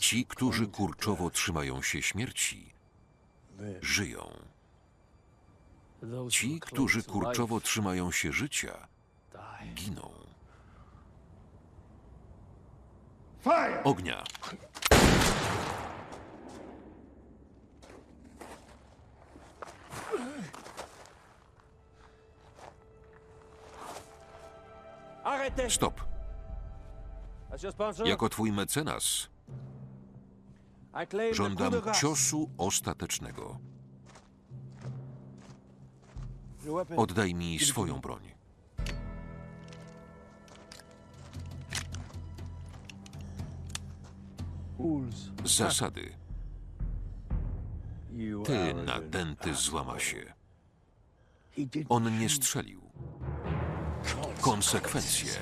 Ci, którzy kurczowo trzymają się śmierci, żyją. Ci, którzy kurczowo trzymają się życia, giną. Ognia! Stop! Jako twój mecenas żądam ciosu ostatecznego. Oddaj mi swoją broń. Zasady. Ty nadęty złamasie. On nie strzelił. Konsekwencje